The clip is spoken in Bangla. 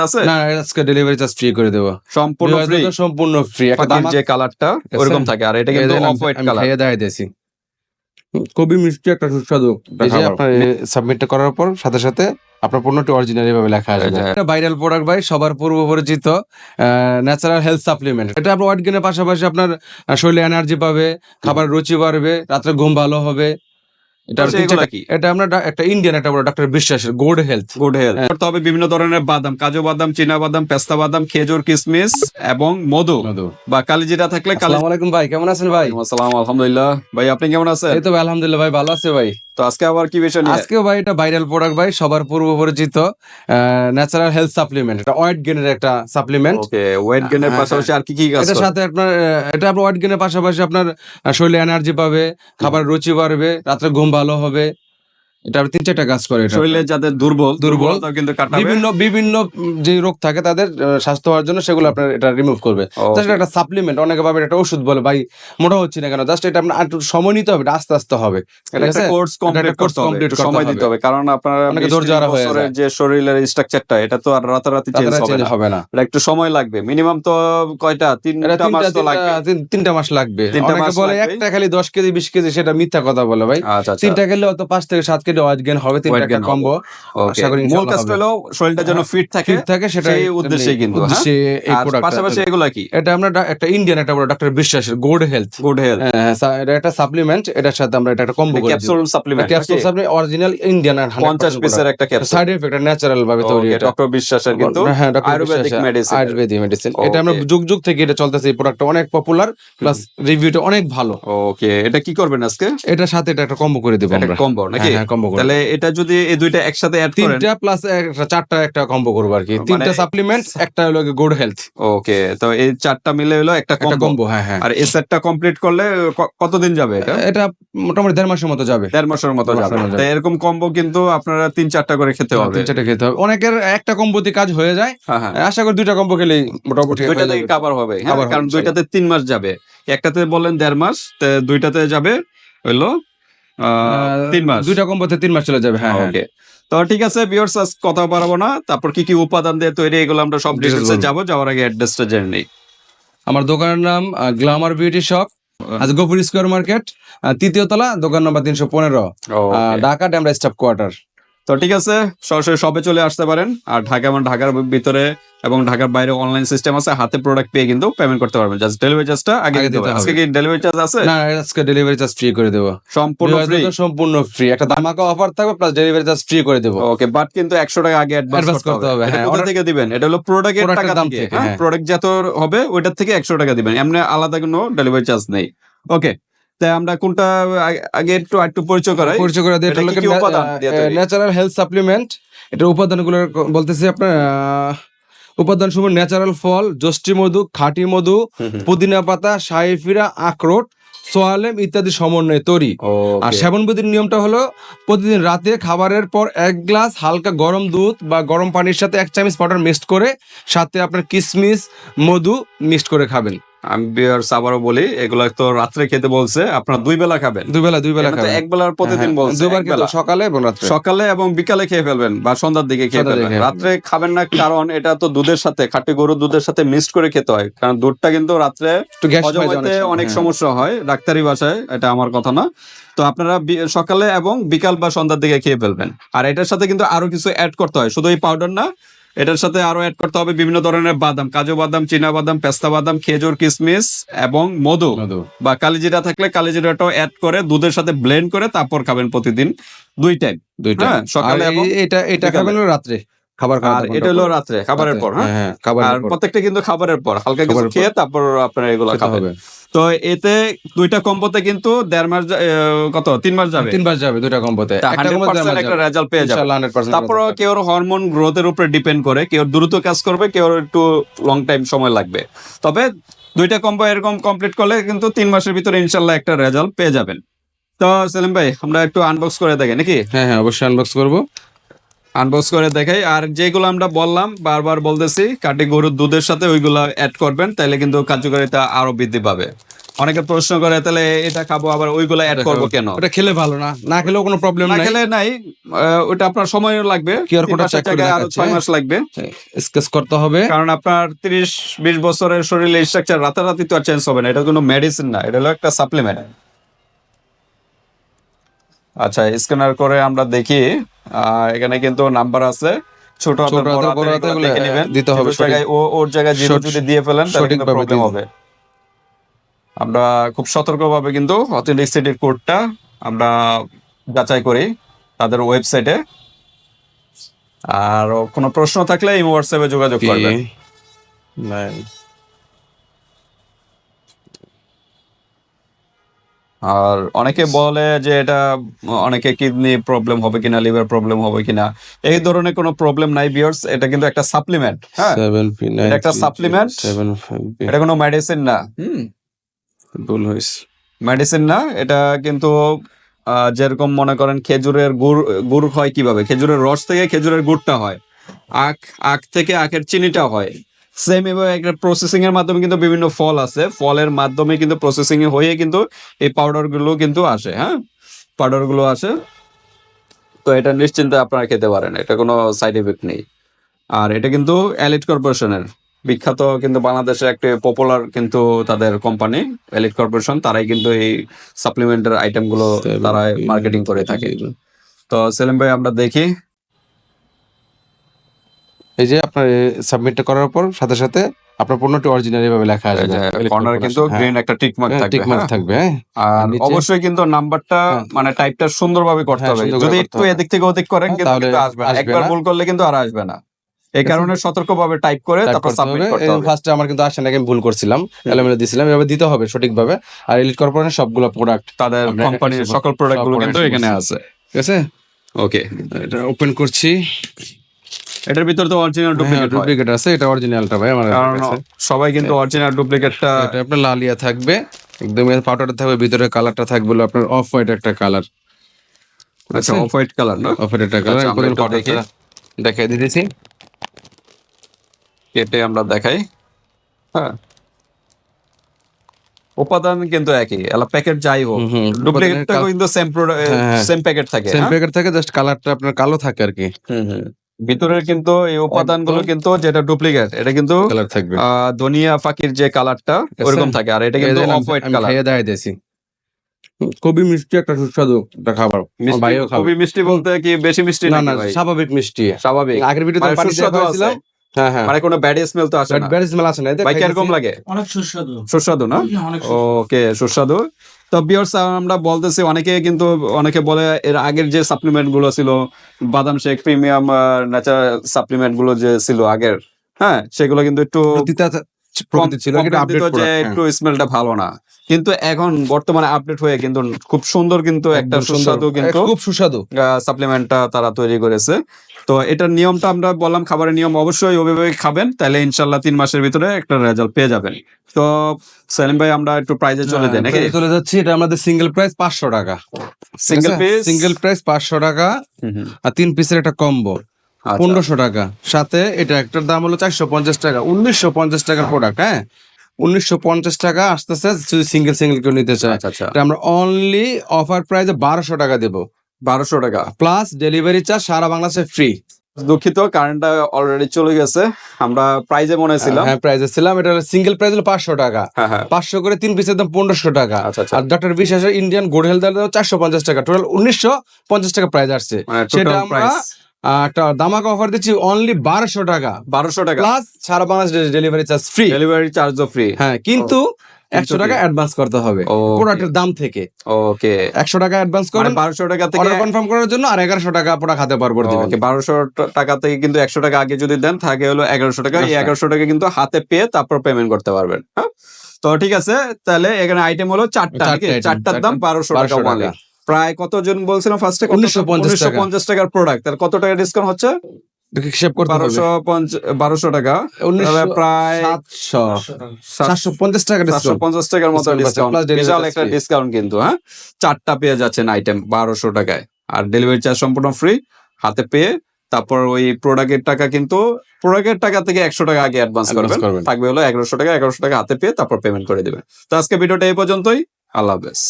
আছে? না আজকে ডেলিভারি চার্জ ফ্রি করে দেবো। সম্পূর্ণ ফ্রি সম্পূর্ণ ফ্রি একটা যে কালারটা ওরকম থাকে। আর এটা কিন্তু অফ হোয়াইট কালার খাইয়ে দেখাই দিয়েছি খুবই মিষ্টি একটা সুস্বাদু। করার পর সাথে সাথে আপনার পণ্যটি অরিজিনাল লেখা আসবে এটা ভাইরাল প্রোডাক্ট ভাই সবার পূর্ব পরিচিত ন্যাচারাল হেলথ সাপ্লিমেন্ট এটা আপনার ওয়াট গেনের পাশাপাশি আপনার শরীরে এনার্জি পাবে খাবার রুচি বাড়বে রাত্রে ঘুম ভালো হবে। এটা আচ্ছা, আমরা একটা ইন্ডিয়ান একটা ডাক্তার বিশ্বাসের গোল্ড হেলথ গুড হেলথ তবে বিভিন্ন ধরনের বাদাম কাজু বাদাম চীনা বাদাম পেস্তা বাদাম খেজুর এবং মধু। বা কালিজিরা থাকলে আসসালামু আলাইকুম ভাই কেমন আছেন ভাই? আসসালাম আলহামদুলিল্লাহ। ভাই আপনি কেমন আছেন? এই তো ভাই আলহামদুলিল্লাহ ভাই ভালো আছে ভাই। তো আজকে আবার কি বিষয় নিয়ে? আজকেও ভাই এটা ভাইরাল প্রোডাক্ট ভাই সবার পূর্ব পরিচিত ন্যাচারাল হেলথ সাপ্লিমেন্ট এটা ওয়াইট গেনের একটা সাপ্লিমেন্ট ওকে ওয়েট গেনের হ্যাঁ, পাশাপাশি আর কি কি কাজ এটার সাথে আপনার এটা আপনার ওয়েট গেনের পাশাপাশি আপনার শরীরে এনার্জি পাবে খাবার রুচি বাড়বে রাত্রে ঘুম ভালো হবে এটা তিন চারটা কাজ করে এটা। শরীরে যাদের দুর্বল দুর্বল, কিন্তু বিভিন্ন বিভিন্ন যে রোগ থাকে তাদের স্বাস্থ্য হওয়ার জন্য সেগুলো আপনার এটা রিমুভ করবে। জাস্ট একটা সাপ্লিমেন্ট অনেকে ভাবে একটা ওষুধ বলে ভাই মোটা হচ্ছে না কেন? জাস্ট এটা আপনার একটু সময় নিতে হবে আস্তে আস্তে হবে? কোর্স কমপ্লিট একটু করতে সময় দিতে হবে। কারণ আপনার অনেকে ধৈর্য হয়ে যে শরীরের স্ট্রাকচারটা এটা তো আর রাতারাতি চেঞ্জ হবে না। এটা একটু সময় লাগবে মিনিমাম তো কয়টা? তিনটা মাস তো লাগবে। তিনটা- তিন- মাস লাগবে। তিনটা অনেকে মাস বলে একটা খালি দশ কেজি বিশ কেজি সেটা মিথ্যা কথা বলে ভাই। আচ্ছা আচ্ছা। তিনটা খেলে অত পাঁচ থেকে সাত কেজি গেন হবে তিনটা একটা কম্বো আশা করি মূল কাজটা হলো শরীরটা যেন ফিট থাকে ঠিক থাকে সেটা সেই উদ্দেশ্যেই কিন্তু, হ্যাঁ? উদ্দেশ্যে এই প্রোডাক্ট পাশাপাশি এগুলা কি? এটা আমরা একটা ইন্ডিয়ান একটা ডাক্তার বিশ্বাসের গোল্ড হেলথ গুড হেলথ এটা একটা সাপ্লিমেন্ট এটার সাথে আমরা এটা একটা combo capsule supplement capsule supplement original Indian 50 পিসের একটা ক্যাপসুল সাইড এফেক্ট ন্যাচারাল ভাবে তৈরি এটা। ডক্টর বিশ্বাসের কিন্তু হ্যাঁ আয়ুর্বেদিক মেডিসিন এটা আমরা যুগ যুগ থেকে এটা চলতেছে এই প্রোডাক্টটা অনেক পপুলার প্লাস রিভিউটা অনেক ভালো। ওকে এটা কি করবেন আজকে? এটা সাথে এটা একটা কম্বো করে দেবো আমরা। কম্বো নাকি? হ্যাঁ কম্বো করে তাহলে এটা যদি এই দুইটা একসাথে অ্যাড করেন। তিনটা প্লাস একটা চারটা একটা কম্বো করব আর কি মানে- তিনটা সাপ্লিমেন্ট একটা হলো গুড হেলথ ওকে তো এই চারটা মিলে হলো একটা কম্বো কম্বো হ্যাঁ হ্যাঁ। আর এই সেটটা কমপ্লিট করলে কতদিন যাবে এটা? এটা মোটামুটি দেড় মাসের মতো যাবে। দেড় মাসের মতো যাবে। তো এরকম কম্বো কিন্তু আপনারা তিন চারটা করে খেতে হবে। তিন চারটা খেতে হবে। অনেকের একটা কম্বোতে কাজ হয়ে যায়। হ্যাঁ হ্যাঁ। আশা করি দুইটা কম্বো খেলেই মোটামুটি হয়ে দুইটা থেকে কাভার হবে হ্যাঁ? কারণ দুইটাতে তিন মাস যাবে। একটাতে বললেন দেড় মাস তো দুইটাতে যাবে আহ, তিন মাস। দুইটা কম্বোতে তিন মাস চলে যাবে হ্যাঁ হ্যাঁ। ওকে তো ঠিক আছে ভিউয়ার্স আজ কথা বাড়াবো না। তারপর কি কি উপাদান দিয়ে তৈরি এগুলো আমরা সব ডিটেলসে। যাব যাওয়ার আগে অ্যাড্রেসটা জেনে নিই। আমার দোকানের নাম গ্লামার বিউটি শপ আজ গোপুর স্কোয়ার মার্কেট তৃতীয় তলা দোকান নম্বর তিনশো পনেরো. ঢাকা ড্যামরা স্টাফ কোয়ার্টার তো ঠিক আছে সরাসরি সবে চলে আসতে পারেন। আর ঢাকা এবং ঢাকার ভিতরে এবং ঢাকার বাইরে অনলাইন সিস্টেম আছে হাতে প্রোডাক্ট পেয়ে কিন্তু পেমেন্ট করতে পারবেন। জাস্ট ডেলিভারি চার্জটা আগে আগে দিতে হবে। আজকে কি ডেলিভারি চার্জ আছে? না আজকে ডেলিভারি চার্জ ফ্রি করে দেবো। সম্পূর্ণ ফ্রি সম্পূর্ণ ফ্রি একটা ধামাকা অফার থাকবে প্লাস ডেলিভারি চার্জ ফ্রি করে দেবো। ওকে বাট কিন্তু একশো টাকা আগে অ্যাডভান্স করতে হবে। হ্যাঁ, order- থেকে দিবেন? এটা হলো প্রোডাক্টের টাকা দাম থেকে থেকে, হ্যাঁ? হ্যাঁ। প্রোডাক্ট যত হবে ওইটার থেকে একশো টাকা দিবেন। এমনি আলাদা কোনো ডেলিভারি চার্জ নেই। ওকে তাই আমরা কোনটা আগে- একটু একটু পরিচয় করাই। পরিচয় করে দিয়ে এটা ন্যাচারাল হেলথ সাপ্লিমেন্ট এটার উপাদানগুলো বলতেছি আপনার উপাদান সমূহ ন্যাচারাল ফল জষ্টি মধু খাঁটি মধু পুদিনা পাতা সাইফিরা আখরোট সোয়ালেম ইত্যাদি সমন্বয়ে তৈরি। আর সেবন বিধির নিয়মটা হলো প্রতিদিন রাতে খাবারের পর এক গ্লাস হালকা গরম দুধ বা গরম পানির সাথে এক চামচ পাউডার মিক্সড করে সাথে আপনার কিশমিশ মধু মিক্সড করে খাবেন। আমি বিয়ার্স আবারও বলি এগুলা তো রাত্রে খেতে বলছে আপনারা দুই বেলা খাবেন। দুই বেলা দুই বেলা খাবেন। এক বেলার প্রতিদিন হ্যাঁ, বলছে এক বেলা। সকালে এবং রাত্রে। সকালে এবং বিকালে খেয়ে ফেলবেন বা সন্ধ্যার দিকে খেয়ে ফেলবেন। রাত্রে খাবেন না কারণ এটা তো দুধের সাথে খাঁটি গরুর দুধের সাথে মিক্সড করে খেতে হয়। কারণ দুধটা কিন্তু রাত্রে হজম অনেক সমস্যা হয় ডাক্তারি ভাষায় এটা আমার কথা না। তো আপনারা সকালে এবং বিকাল বা সন্ধ্যার দিকে খেয়ে ফেলবেন। আর এটার সাথে কিন্তু আরও কিছু অ্যাড করতে হয় শুধু এই পাউডার না এটার সাথে আরও অ্যাড করতে হবে বিভিন্ন ধরনের বাদাম কাজু বাদাম চীনা বাদাম পেস্তা বাদাম খেজুর কিশমিশ এবং মধু। বা কালিজিরা থাকলে কালিজিরাটাও অ্যাড করে দুধের সাথে ব্লেন্ড করে তারপর খাবেন প্রতিদিন দুই টাইম দুই টাইম সকালে এবং এই- এটা এটা খাবেন রাত্রে। খাবার খাওয়ার আর এটা হলো রাত্রে খাবারের পর হ্যাঁ? হ্যাঁ আর প্রত্যেকটা কিন্তু খাবারের পর হালকা কিছু খেয়ে তারপর আপনারা এগুলো খাবেন। তো এতে দুইটা কম্বোতে কিন্তু দেড় মাস কত? তিন মাস যাবে? তিনবার যাবে দুইটা কম্বোতে একটা রেজাল্ট পেয়ে যাবে। তারপর কেউ হরমোন গ্রোথের উপরে ডিপেন্ড করে কেউ দ্রুত কাজ করবে কেউ একটু লং টাইম সময় লাগবে। তবে দুইটা কম্বো এরকম কমপ্লিট করলে কিন্তু তিন মাসের ভিতরে ইনশাল্লাহ একটা রেজাল্ট পেয়ে যাবেন। তো সেলিম ভাই আমরা একটু আনবক্স করে দেখি নাকি? হ্যাঁ হ্যাঁ অবশ্যই আনবক্স করব। আনবক্স করে দেখাই। আর যেগুলো আমরা বললাম বারবার বলতেছি কাটি গরুর দুধের সাথে ওইগুলো অ্যাড করবেন তাহলে কিন্তু কার্যকারিতা আরও বৃদ্ধি পাবে। অনেকে প্রশ্ন করে তাহলে এটা খাব আবার ওইগুলো অ্যাড করব কেন? ওটা খেলে ভালো না। না খেলেও কোনো প্রবলেম না খেলে নাই ওটা আপনার সময় লাগবে। QR তিন code টা মাসের করে আরও দেখাচ্ছে, ছয় হ্যাঁ? মাস লাগবে। স্কেচ করতে হবে। কারণ আপনার তিরিশ বিশ বছরের শরীরে স্ট্রাকচার রাতারাতি তো আর চেঞ্জ হবে না। এটা কোনো মেডিসিন না এটা হলো একটা সাপ্লিমেন্ট আচ্ছা স্ক্যানার করে আমরা দেখি। এখানে কিন্তু নাম্বার আছে। ছোট হাতের বড় হাতের, এগুলো, দেখে নেবেন। দিতে হবে জায়গায় ও ওর জায়গায় জিরো যদি দিয়ে ফেলেন তাহলে কিন্তু প্রবলেম হবে। আমরা খুব সতর্কভাবে কিন্তু অথেন্টিসিটির কোডটা আমরা যাচাই করি তাদের ওয়েবসাইটে আর কোনো প্রশ্ন থাকলে এই হোয়াটসঅ্যাপে যোগাযোগ করবেন। আর অনেকে বলে যে এটা অনেকে কিডনি প্রবলেম হবে কিনা লিভার প্রবলেম হবে কিনা এই ধরনের কোনো প্রবলেম নাই বিয়ার্স এটা কিন্তু একটা সাপ্লিমেন্ট হ্যাঁ? একটা ফাইভ এটা কোনো মেডিসিন না হুম? ভুল হয়েছে। মেডিসিন না এটা কিন্তু আহ, যেরকম মনে করেন খেজুরের গুড় গুড় হয় কীভাবে? খেজুরের রস থেকে খেজুরের গুড়টা হয়। আখ আখ থেকে আখের চিনিটা হয়। সেম এভাবে একটা প্রসেসিং এর মাধ্যমে কিন্তু বিভিন্ন ফল আছে। ফলের মাধ্যমে কিন্তু প্রসেসিং হয়ে কিন্তু এই পাউডারগুলো কিন্তু আসে হ্যাঁ? পাউডারগুলো আসে। তো এটা নিশ্চিন্তে আপনারা খেতে পারেন এটা কোনো সাইড এফেক্ট নেই। আর এটা কিন্তু এলিট কর্পোরেশনের বিখ্যাত কিন্তু বাংলাদেশের একটা পপুলার কিন্তু তাদের কোম্পানি এলিট কর্পোরেশন তারাই কিন্তু এই সাপ্লিমেন্টের আইটেমগুলো তারা মার্কেটিং করে থাকে। তো সেলিম ভাই আমরা দেখি। এই যে আপনার সাবমিটটা করার পর সাথে সাথে আপনার পণ্যটি অরিজিনাল এভাবে লেখা আসবে। কর্নার কিন্তু গ্রিন একটা টিক মার্ক থাকবে টিক মার্ক হ্যাঁ। থাকবে হ্যাঁ। আর অবশ্যই কিন্তু নাম্বারটা হ্যাঁ। মানে টাইপটা সুন্দরভাবে করতে হ্যাঁ, হবে। যদি একটু এদিক থেকে ওদিক করেন হ্যাঁ, কিন্তু আসবে না। একবার ভুল করলে কিন্তু আর আসবে না। এই। কারণে সতর্কভাবে টাইপ করে তারপর সাবমিট করতে হবে। ফার্স্টে আমার কিন্তু আসে নাকি আমি ভুল করছিলাম এলোমেলো দিছিলাম এভাবে দিতে হবে সঠিকভাবে। আর এলিট কর্পোরেশন সবগুলো প্রোডাক্ট তাদের কোম্পানির সকল প্রোডাক্টগুলো কিন্তু এখানে। আছে। ঠিক আছে? ওকে এটা ওপেন করছি। এটার ভিতর তো অরিজিনাল ডুপ্লিকেট ডুপ্লিকেট আছে এটা অরিজিনালটা ভাই আমার। সবাই কিন্তু অরিজিনাল ডুপ্লিকেটটা এটা আপনার লালিয়া থাকবে একদম পাউডারটা থাকবে ভিতরে কালারটা থাকবে আপনার অফ হোয়াইট একটা কালার আচ্ছা অফ হোয়াইট কালার না অফ হোয়াইট একটা কালার একটু দেখি। দেখাই দিতেছি কেটে আমরা দেখাই হ্যাঁ উপাদান কিন্তু একই এলা প্যাকেট যাই হোক। ডুপ্লিকেটটা কিন্তু সেম হ্যাঁ, হ্যাঁ। সেম প্যাকেট থাকে সেম হ্যাঁ? প্যাকেট থাকে জাস্ট কালারটা আপনার কালো থাকে আর কি হুম, হুম। ভিতরের কিন্তু এই উপাদানগুলো। কিন্তু যেটা ডুপ্লিকেট এটা কিন্তু কালার থাকবে। ধনিয়া ফাকির যে কালারটা ওরকম থাকে। আর এটা কিন্তু অফ হোয়াইট কালার খাইয়ে দেখাই দিয়েছি খুবই মিষ্টি একটা সুস্বাদু একটা খাবার। ভাইও খাবে। খুবই মিষ্টি বলতে কি বেশি মিষ্টি না না স্বাভাবিক মিষ্টি। স্বাভাবিক। আগের ভিডিওতে মানে পানি সুস্বাদু আছে। হ্যাঁ হ্যাঁ। মানে কোনো ব্যাড স্মেল তো আসে না। ব্যাড স্মেল আছে না ভাই কীরকম লাগে? অনেক সুস্বাদু। সুস্বাদু না? ওকে সুস্বাদু। তো বিয়ার্স আমরা বলতেছি অনেকে কিন্তু, অনেকে বলে এর আগের যে সাপ্লিমেন্টগুলো ছিল, বাদাম শেক, প্রিমিয়াম ন্যাচারাল সাপ্লিমেন্টগুলো যে ছিল আগের হ্যাঁ সেগুলো কিন্তু একটু প্রকৃতি ছিল এটা আপডেট যে একটু স্মেলটা ভালো না। কিন্তু এখন বর্তমানে আপডেট হয়ে কিন্তু খুব সুন্দর কিন্তু একটা সুস্বাদু কিন্তু খুব সুস্বাদু। সাপ্লিমেন্টটা তারা তৈরি করেছে। তো এটার নিয়মটা আমরা বললাম খাবারের নিয়ম অবশ্যই ওইভাবে খাবেন তাহলে ইনশাল্লাহ তিন মাসের ভিতরে একটা রেজাল্ট পেয়ে যাবেন। তো সেলিম ভাই আমরা একটু প্রাইজে চলে যাই নাকি? চলে যাচ্ছি এটা আমাদের সিঙ্গেল প্রাইস পাঁচশো টাকা। সিঙ্গেল পিস সিঙ্গেল প্রাইস পাঁচশো টাকা আর তিন পিসের একটা কম্বো। পনেরোশো টাকা। সাথে এটা একটার দাম হলো চারশো পঞ্চাশ টাকা। উনিশশো পঞ্চাশ টাকার প্রোডাক্ট হ্যাঁ? উনিশশো পঞ্চাশ টাকা আসতেছে যদি সিঙ্গেল সিঙ্গেল কেউ নিতে চায়। আচ্ছা আচ্ছা। এটা আমরা অনলি অফার প্রাইসে বারোশো টাকা দেবো। বারোশো টাকা। প্লাস ডেলিভারি চার্জ সারা বাংলাদেশে ফ্রি দুঃখিত কারেন্টটা অলরেডি চলে গেছে। আমরা প্রাইজে মনে ছিলাম হ্যাঁ প্রাইসে ছিলাম। এটা সিঙ্গেল প্রাইস হলো পাঁচশো টাকা। হ্যাঁ হ্যাঁ। পাঁচশো করে তিন পিসের দাম পনেরোশো টাকা। আচ্ছা আচ্ছা। আর ডক্টর বিশ্বাসের ইন্ডিয়ান গুড হেলথ চারশো পঞ্চাশ টাকা। টোটাল উনিশশো পঞ্চাশ টাকা প্রাইস আসছে। মানে সেটা আমরা একটা দামাকা অফার দিচ্ছি অনলি বারোশো টাকা। বারোশো টাকা। প্লাস সারা Bangladesh delivery charge free delivery চার্জও ফ্রি হ্যাঁ কিন্তু একশো টাকা অ্যাডভান্স করতে হবে. প্রোডাক্টের দাম থেকে। ওকে একশো টাকা অ্যাডভান্স মানে করেন বারোশো টাকা থেকে কনফার্ম করার জন্য আর এগারোশো টাকা প্রোডাক্ট হাতে পারব ওকে বারোশো টাকা থেকে কিন্তু একশো টাকা আগে যদি দেন থাকে হলো এগারোশো টাকা। এই আচ্ছা। এগারোশো টাকা কিন্তু হাতে পেয়ে তারপর পেমেন্ট করতে পারবেন হ্যাঁ? তো ঠিক আছে তাহলে এখানে আইটেম হলো চারটা চারটার দাম বারোশো টাকা 1200 only। টাকা। প্রায় কতজন বলছিলাম ফার্স্টে 1950 টাকা। পঞ্চাশ টাকার প্রোডাক্ট তাহলে কত টাকা ডিসকাউন্ট হচ্ছে? হিসেব করতে বারোশো বারোশো টাকা। প্রায় সাতশো। পঞ্চাশ টাকা সাতশো পঞ্চাশ টাকার মতো ডিসকাউন্ট বিশাল একটা ডিসকাউন্ট কিন্তু হ্যাঁ? চারটা পেয়ে যাচ্ছেন আইটেম বারোশো টাকায়। আর ডেলিভারি চার্জ সম্পূর্ণ ফ্রি হাতে পেয়ে তারপর ওই প্রোডাক্টের টাকা কিন্তু প্রোডাক্টের টাকা থেকে একশো টাকা আগে অ্যাডভান্স করবেন। থাকবে হলো এগারোশো টাকা এগারোশো টাকা হাতে পেয়ে তারপর পেমেন্ট করে দিবেন। তো আজকে ভিডিওটা এই পর্যন্তই। আল্লাহ হাফেজ।